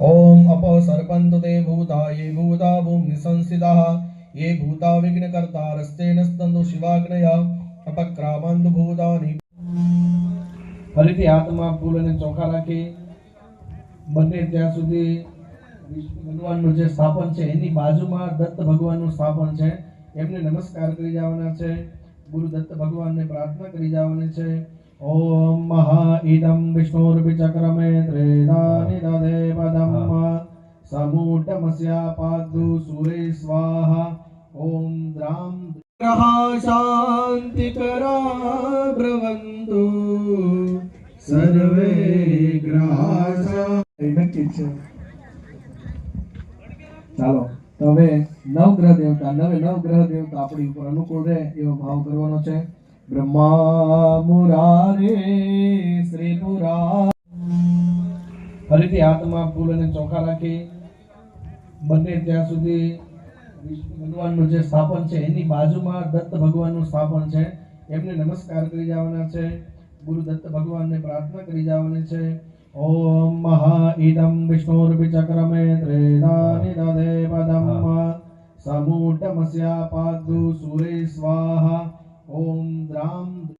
ઓમ અપસર્પન્તુ તે ભૂતા યે ભૂતા ભૂમિ સંસ્થિતા યે ભૂતા વિઘ્નકર્તારસ્તેન સ્તંતુ શિવાગ્નયા અપક્રામંત ભૂતાની ફરીથી હાથમાં ફૂલ અને ચોખા રાખી બંને ત્યાં સુધી ભગવાનનું જે સ્થાપન છે, એની બાજુમાં દત્ત ભગવાનનું સ્થાપન છે. એમને નમસ્કાર કરી જવાના છે. ગુરુ દત્ત ભગવાનને પ્રાર્થના કરી જવાની છે. ઓમ મહા ઇદમ વિષ્ણુર્ભિ ચક્રમે ત્રેદાનિ દધે પદમ સુરે સ્વાહા ઓમ દ્રામ ગ્રહા શાંતિકરા ભ્રવંતુ સર્વે ગ્રહા નક્કી છે ચાલો તો હવે નવગ્રહ દેવતા નવે નવગ્રહ દેવતા આપણી ઉપર અનુકૂળ રહે એવો ભાવ કરવાનો છે. બ્રહ્મા મુરારે શ્રી મુરા ફરીથી હાથમાં ફૂલ અને ચોખા રાખી બંને ત્યાં સુધી વિષ્ણુ ભગવાનનું જે સ્થાપન છે એની બાજુમાં દત્ત ભગવાનનું સ્થાપન છે. એમને નમસ્કાર કરી જવાના છે. ગુરુ દત્ત ભગવાનને પ્રાર્થના કરી જવાની છે. ઓમ મહા ઇદમ વિષ્ણુર્ભિ ચક્રમે ત્રેદાનિ દધે પદમ સમૂઢમસ્યા પાદુ સુરે સ્વાહા. ઓમ